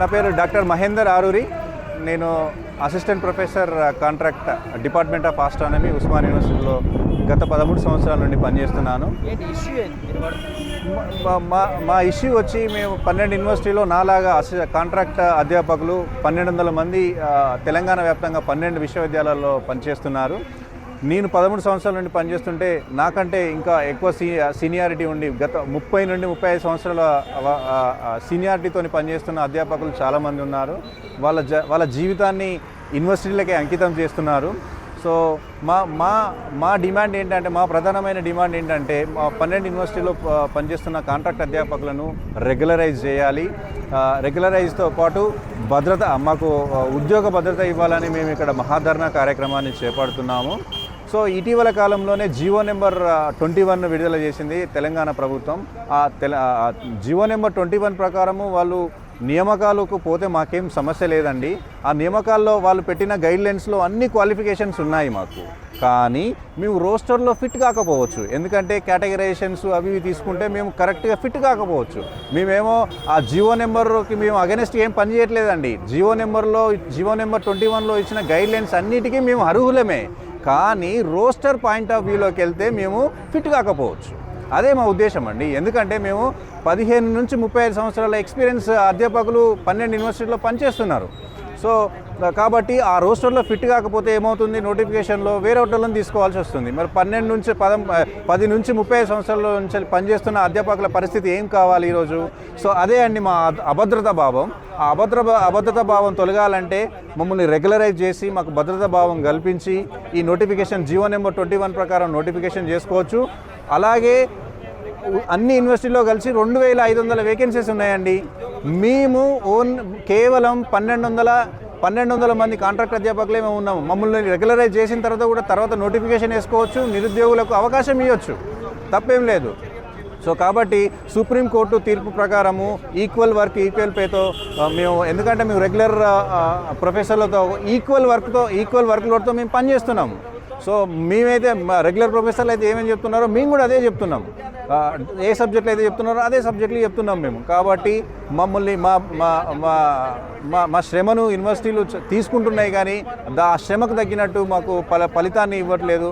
నా పేరు డాక్టర్ మహేందర్ ఆరూరి. నేను assistant professor contract department of astronomy Osman యూనివర్సిటీలో గత పదమూడు సంవత్సరాల నుండి పనిచేస్తున్నాను. మా- మా ఇష్యూ వచ్చి మేము పన్నెండు యూనివర్సిటీలో నాలాగా అసి కాంట్రాక్ట్ అధ్యాపకులు పన్నెండు వందల మంది తెలంగాణ వ్యాప్తంగా పన్నెండు విశ్వవిద్యాలయాల్లో పనిచేస్తున్నారు. నేను పదమూడు సంవత్సరాల నుండి పనిచేస్తుంటే నాకంటే ఇంకా ఎక్కువ సీనియారిటీ ఉండి గత ముప్పై నుండి ముప్పై ఐదు సంవత్సరాల సీనియారిటీతో పనిచేస్తున్న అధ్యాపకులు చాలామంది ఉన్నారు. వాళ్ళ జ వాళ్ళ జీవితాన్ని యూనివర్సిటీలకే అంకితం చేస్తున్నారు. సో మా మా మా డిమాండ్ ఏంటంటే మా ప్రధానమైన డిమాండ్ ఏంటంటే మా పన్నెండు యూనివర్సిటీలో పనిచేస్తున్న కాంట్రాక్ట్ అధ్యాపకులను రెగ్యులరైజ్ చేయాలి. రెగ్యులరైజ్తో పాటు భద్రత మాకు ఉద్యోగ భద్రత ఇవ్వాలని మేము ఇక్కడ మహాధరణ కార్యక్రమాన్ని చేపడుతున్నాము. సో ఇటీవల కాలంలోనే జియో నెంబర్ ట్వంటీ వన్ విడుదల చేసింది తెలంగాణ ప్రభుత్వం. ఆ తెల జియో నెంబర్ ట్వంటీ వన్ ప్రకారము వాళ్ళు నియామకాలకు పోతే మాకేం సమస్య లేదండి. ఆ నియామకాల్లో వాళ్ళు పెట్టిన గైడ్లైన్స్లో అన్ని క్వాలిఫికేషన్స్ ఉన్నాయి మాకు. కానీ మేము రోస్టర్లో ఫిట్ కాకపోవచ్చు. ఎందుకంటే కేటగరైజేషన్స్ అవి ఇవి తీసుకుంటే మేము కరెక్ట్గా ఫిట్ కాకపోవచ్చు. మేమేమో ఆ జియో నెంబర్కి మేము అగెనెస్ట్ ఏం పని చేయట్లేదండి. జియో నెంబర్లో జియో నెంబర్ ట్వంటీ వన్లో ఇచ్చిన గైడ్లైన్స్ అన్నిటికీ మేము అర్హులమే. కానీ రోస్టర్ పాయింట్ ఆఫ్ వ్యూలోకి వెళ్తే మేము ఫిట్ కాకపోవచ్చు. అదే మా ఉద్దేశం అండి. ఎందుకంటే మేము పదిహేను నుంచి ముప్పై ఐదు సంవత్సరాల ఎక్స్పీరియన్స్ అధ్యాపకులు పన్నెండు యూనివర్సిటీలో పనిచేస్తున్నారు. సో కాబట్టి ఆ రోస్టర్లో ఫిట్ కాకపోతే ఏమవుతుంది? నోటిఫికేషన్లో వేరే హోటళ్ళని తీసుకోవాల్సి వస్తుంది. మరి పన్నెండు నుంచి పదం పది నుంచి ముప్పై సంవత్సరాల నుంచి పనిచేస్తున్న అధ్యాపకుల పరిస్థితి ఏం కావాలి ఈరోజు? సో అదే అండి మా అభద్రతా భావం. ఆ అభద్ర అభద్రతా భావం తొలగాలంటే మమ్మల్ని రెగ్యులరైజ్ చేసి మాకు భద్రతా భావం కల్పించి ఈ notification GO number twenty one ప్రకారం నోటిఫికేషన్ చేసుకోవచ్చు. అలాగే అన్ని యూనివర్సిటీలో కలిసి రెండు వేల ఐదు వందల వేకెన్సీస్ ఉన్నాయండి. మేము ఓన్ కేవలం పన్నెండు వందల పన్నెండు వందల మంది కాంట్రాక్ట్ అధ్యాపకులే మేము ఉన్నాము. మమ్మల్ని రెగ్యులరైజ్ చేసిన తర్వాత కూడా తర్వాత నోటిఫికేషన్ వేసుకోవచ్చు నిరుద్యోగులకు అవకాశం ఇవ్వచ్చు. తప్పేం లేదు. సో కాబట్టి సుప్రీంకోర్టు తీర్పు ప్రకారము ఈక్వల్ వర్క్ ఈక్వల్ పేతో మేము ఎందుకంటే మేము రెగ్యులర్ ప్రొఫెసర్లతో ఈక్వల్ వర్క్తో ఈక్వల్ వర్క్ లోడ్తో మేము పనిచేస్తున్నాము. సో మేమైతే మా రెగ్యులర్ ప్రొఫెసర్లు అయితే ఏమేమి చెప్తున్నారో మేము కూడా అదే చెప్తున్నాం. ఏ సబ్జెక్టులు అయితే చెప్తున్నారో అదే సబ్జెక్టులు చెప్తున్నాం మేము. కాబట్టి మమ్మల్ని మా మా మా మా మా శ్రమను యూనివర్సిటీలు తీసుకుంటున్నాయి కానీ దా ఆ శ్రమకు తగ్గినట్టు మాకు ఫల ఫలితాన్ని ఇవ్వట్లేదు.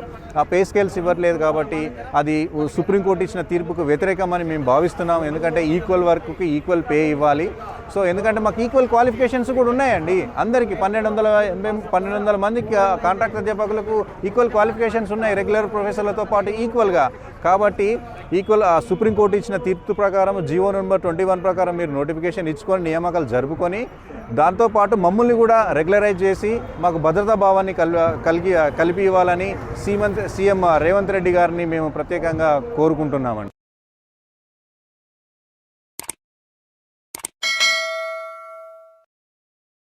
పే స్కేల్స్ ఇవ్వట్లేదు కాబట్టి అది సుప్రీంకోర్టు ఇచ్చిన తీర్పుకు వ్యతిరేకమని మేము భావిస్తున్నాం. ఎందుకంటే ఈక్వల్ వర్క్కి ఈక్వల్ పే ఇవ్వాలి. సో ఎందుకంటే మాకు ఈక్వల్ క్వాలిఫికేషన్స్ కూడా ఉన్నాయండి. అందరికీ పన్నెండు వందల ఎనభై పన్నెండు వందల మందికి కాంట్రాక్ట్ అధ్యాపకులకు ఈక్వల్ క్వాలిఫికేషన్స్ ఉన్నాయి రెగ్యులర్ ప్రొఫెసర్లతో పాటు ఈక్వల్గా. కాబట్టి ఈక్వల్ ఆ సుప్రీంకోర్టు ఇచ్చిన తీర్పు ప్రకారం జీవో నెంబర్ ట్వంటీ వన్ ప్రకారం మీరు నోటిఫికేషన్ ఇచ్చుకొని నియామకాలు జరుపుకొని దాంతోపాటు మమ్మల్ని కూడా రెగ్యులరైజ్ చేసి మాకు భద్రతా భావాన్ని కల్ కలిగి కలిపి ఇవ్వాలని సీమంత్ సీఎం రేవంత్ రెడ్డి గారిని మేము ప్రత్యేకంగా కోరుకుంటున్నామండి.